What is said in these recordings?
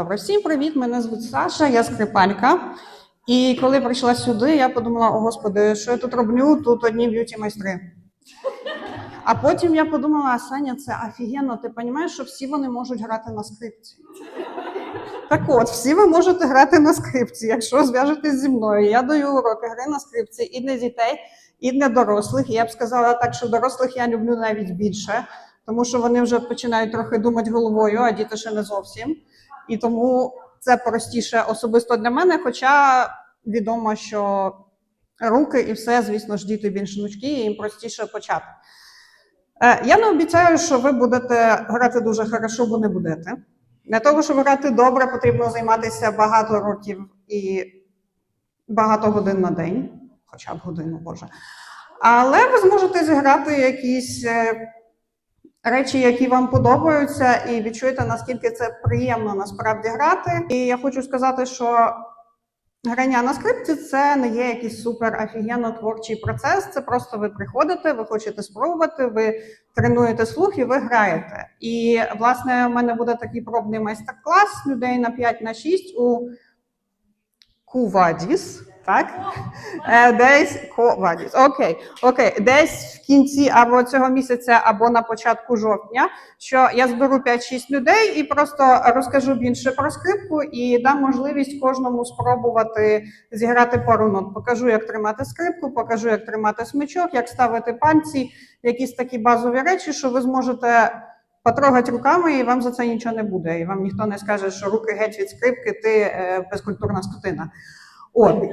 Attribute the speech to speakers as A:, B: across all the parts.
A: Добре, всім привіт! Мене звуть Саша, я скрипалька. І коли прийшла сюди, я подумала: о господи, що я тут роблю? Тут одні б'юті майстри. А потім я подумала: Саня, це офігенно, ти розумієш, що всі вони можуть грати на скрипці. Так от, всі ви можете грати на скрипці, якщо зв'яжетесь зі мною. Я даю уроки гри на скрипці і для дітей, і для дорослих. Я б сказала так, що дорослих я люблю навіть більше, тому що вони вже починають трохи думати головою, а діти ще не зовсім. І тому це простіше особисто для мене, хоча відомо, що руки і все, звісно ж, діти більш гнучкі, і їм простіше почати. Е, Я не обіцяю, що ви будете грати дуже хорошо, бо не будете. Для того, щоб грати добре, потрібно займатися багато років і багато годин на день, хоча б годину, Боже. Але ви зможете зіграти якісь е, речі, які вам подобаються, і відчуєте, наскільки це приємно насправді грати. І я хочу сказати, що грання на скрипці це не є якийсь супер офігенно творчий процес. Це просто ви приходите, ви хочете спробувати, ви тренуєте слух і ви граєте. І власне у мене буде такий пробний майстер-клас людей на 5 на 6 у Кувадіс. Так? Е, Десь Ковадіс. Окей, окей, десь в кінці або цього місяця, або на початку жовтня, що я зберу 5-6 людей і просто розкажу більше про скрипку і дам можливість кожному спробувати зіграти пару. Покажу, як тримати скрипку, покажу, як тримати смичок, як ставити пальці, якісь такі базові речі, що ви зможете потрогати руками, і вам за це нічого не буде. І вам ніхто не скаже, що руки геть від скрипки, ти е, безкультурна скотина. От.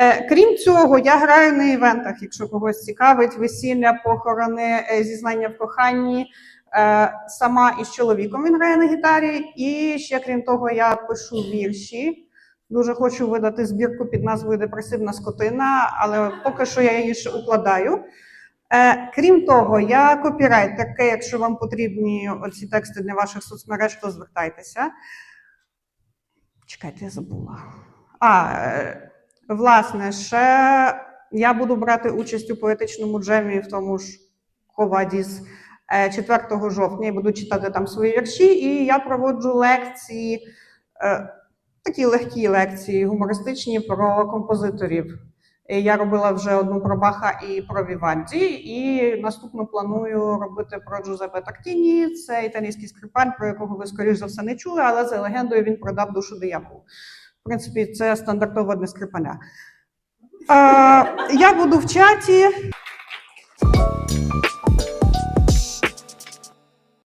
A: Е, крім цього, я граю на івентах, якщо когось цікавить, весілля, похорони, е, зізнання в коханні. Е, сама із чоловіком він грає на гітарі. І ще крім того, я пишу вірші. Дуже хочу видати збірку під назвою Депресивна скотина, але поки що я її ще укладаю. Крім того, я копірайтерка. Якщо вам потрібні оці тексти для ваших соцмереж, то звертайтеся. Чекайте, я забула. А, е, власне, ще я буду брати участь у поетичному джемі в тому ж Ковадіс е, 4 жовтня. Я буду читати там свої вірші, і я проводжу лекції, е, такі легкі лекції, гумористичні про композиторів. Я робила вже одну про Баха і про Вівальді, і наступну планую робити про Джузеппе Тактіні. Це італійський скрипаль, про якого ви, скоріш за все, не чули, але за легендою він продав душу дияволу. Принципі, це стандартова скрипаля. Е, я буду в чаті.